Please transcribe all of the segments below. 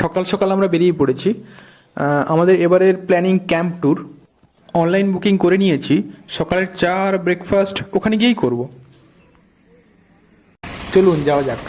সকাল সকাল আমরা বেরিয়ে পড়েছি। আমাদের এবারের planning camp tour online booking করে নিয়েছি। সকালের চা আর ব্রেকফাস্ট ওখানে গিয়েই করব। চলুন, যাওয়া যাক।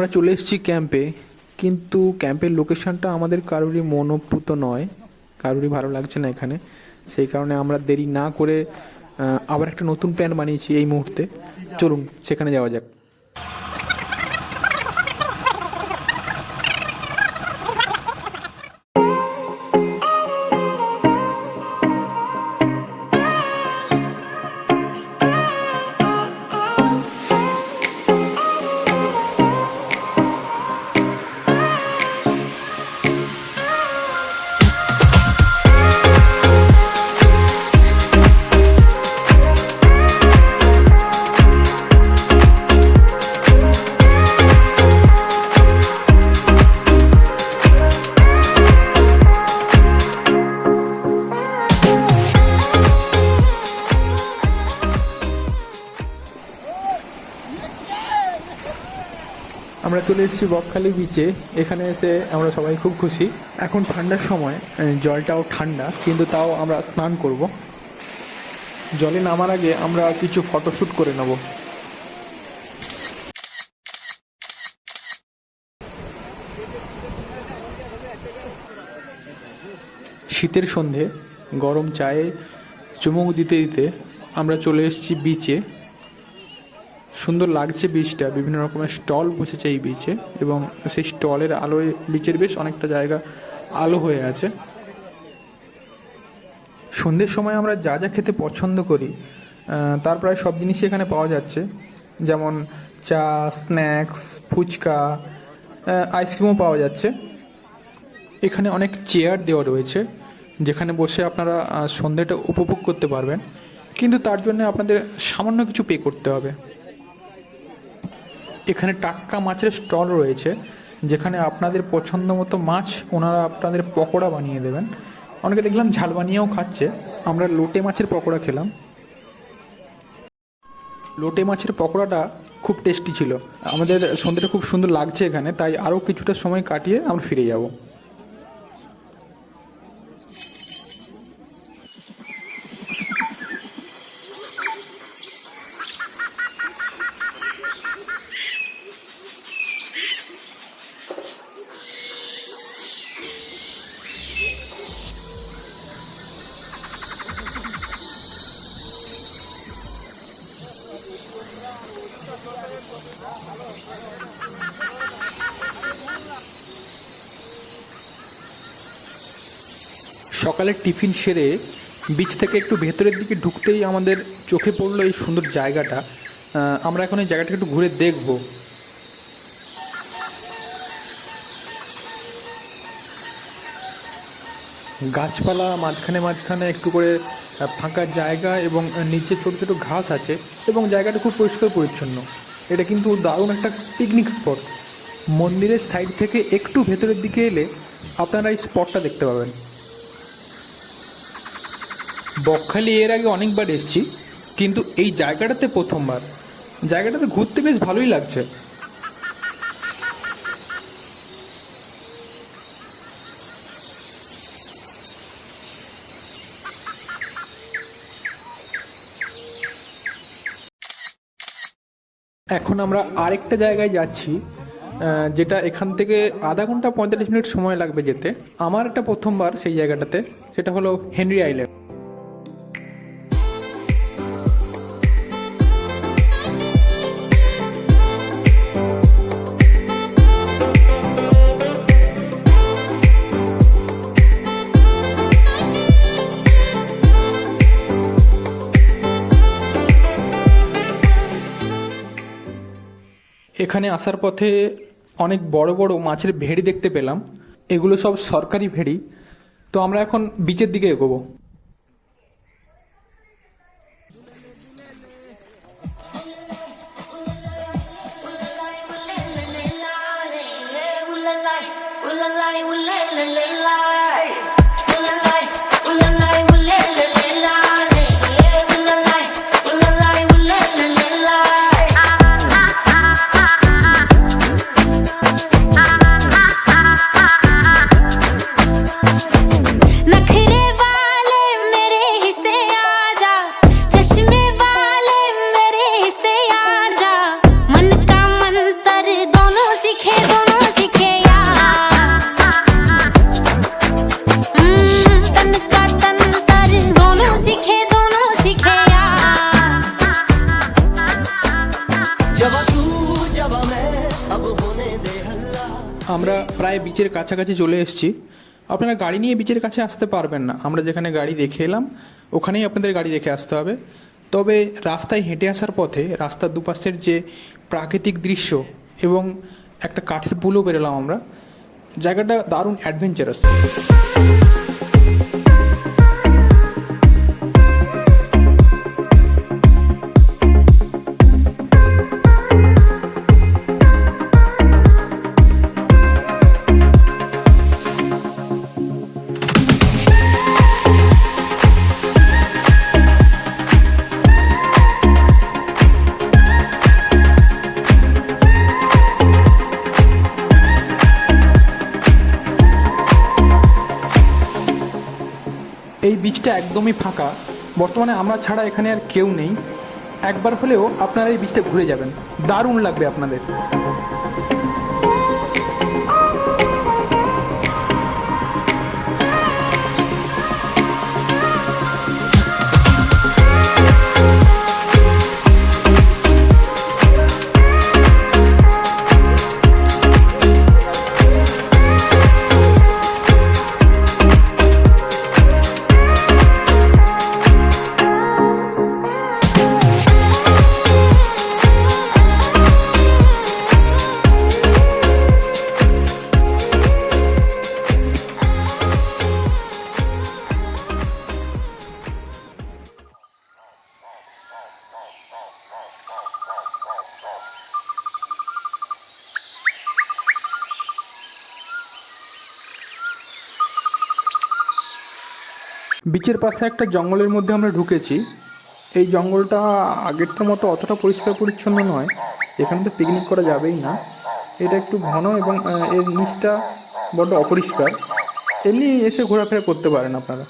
আমরা চলে এসেছি ক্যাম্পে কিন্তু ক্যাম্পের লোকেশনটা আমাদের কারোরই মনোপ্রুত নয়, কারোরই ভালো লাগছে না এখানে। সেই কারণে আমরা দেরি না করে আবার একটা নতুন প্ল্যান বানিয়েছি এই মুহূর্তে। চলুন, সেখানে যাওয়া যাক। চলে এসেছি বকখালি বিচে এখানে এসে আমরা সবাই খুব খুশি। এখন ঠান্ডার সময় জলটাও ঠান্ডা, কিন্তু তাও আমরা স্নান করব। জলে নামার আগে আমরা কিছু ফটোশ্যুট করে নেব। শীতের সন্ধে, গরম চায়ে চুমুক দিতে দিতে আমরা চলে এসেছি বিচে সুন্দর লাগছে বীচটা বিভিন্ন রকমের স্টল বসেছে এই বিচে এবং সেই স্টলের আলোয় বিচের বেশ অনেকটা জায়গা আলো হয়ে আছে। সন্ধ্যের সময় আমরা যা যা খেতে পছন্দ করি তার প্রায় সব জিনিসই এখানে পাওয়া যাচ্ছে। যেমন চা স্ন্যাক্স ফুচকা আইসক্রিমও পাওয়া যাচ্ছে। এখানে অনেক চেয়ার দেওয়া রয়েছে, যেখানে বসে আপনারা সন্ধ্যেটা উপভোগ করতে পারবেন। কিন্তু তার জন্য আপনাদের সামান্য কিছু পে করতে হবে। এখানে টাটকা মাছের স্টল রয়েছে, যেখানে আপনাদের পছন্দ মতো মাছ ওনারা আপনাদের পকোড়া বানিয়ে দেবেন। অনেকে দেখলাম ঝাল বানিয়েও খাচ্ছে। আমরা লোটে মাছের পকোড়া খেলাম। লোটে মাছের পকোড়াটা খুব টেস্টি ছিল। আমাদের সন্ধ্যেটা খুব সুন্দর লাগছে এখানে, তাই আরও কিছুটা সময় কাটিয়ে আমরা ফিরে যাব। সকালের টিফিন সেরে বিচ থেকে একটু ভেতরের দিকে ঢুকতেই আমাদের চোখে পড়ল এই সুন্দর জায়গাটা। আমরা এখন এই জায়গাটা একটু ঘুরে দেখব। গাছপালা মাঝখানে মাঝখানে একটু করে ফাঁকা জায়গা এবং নিচে ছোটো ছোটো ঘাস আছে এবং জায়গাটা খুব পরিষ্কার পরিচ্ছন্ন। এটা কিন্তু দারুণ একটা পিকনিক স্পট মন্দিরের সাইড থেকে একটু ভেতরের দিকে এলে আপনারা এই স্পটটা দেখতে পাবেন। বকখালি এর আগে অনেকবার এসেছি, কিন্তু এই জায়গাটাতে প্রথমবার। জায়গাটাতে ঘুরতে বেশ ভালোই লাগছে এখন আমরা আরেকটা জায়গায় যাচ্ছি যেটা এখান থেকে আধা ঘণ্টা পঁয়তাল্লিশ মিনিট সময় লাগবে যেতে। আমার একটা প্রথমবার সেই জায়গাটাতে, সেটা হলো হেনরি আইল্যান্ড। এখানে আসার পথে অনেক বড় বড় মাছের ভেড়ি দেখতে পেলাম। এগুলো সব সরকারি ভেড়ি। তো আমরা এখন বিচের দিকে এগোবো। প্রায় বিচের কাছাকাছি চলে এসেছি। আপনারা গাড়ি নিয়ে বিচের কাছে আসতে পারবেন না। আমরা যেখানে গাড়ি রেখে এলাম, ওখানেই আপনাদের গাড়ি রেখে আসতে হবে। তবে রাস্তায় হেঁটে আসার পথে রাস্তার দুপাশের যে প্রাকৃতিক দৃশ্য এবং একটা কাঠের পুলও বেরোলাম আমরা। জায়গাটা দারুণ অ্যাডভেঞ্চারাস এই বীজটা একদমই ফাঁকা। বর্তমানে আমরা ছাড়া এখানে আর কেউ নেই। একবার হলেও আপনারা এই বীজটা ঘুরে যাবেন। দারুণ লাগবে আপনাদের। বিচের পাশে একটা জঙ্গলের মধ্যে আমরা ঢুকেছি। এই জঙ্গলটা আগেরটার মতো অতটা পরিষ্কার পরিচ্ছন্ন নয়। এখানে তো পিকনিক করা যাবেই না। এটা একটু ঘন এবং এর নিচটা বড্ড অপরিষ্কার। এমনি এসে ঘোরাফেরা করতে পারেন আপনারা।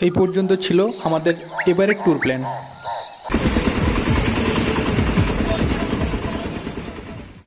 এই পর্যন্ত ছিল আমাদের এবারের ট্যুর প্ল্যান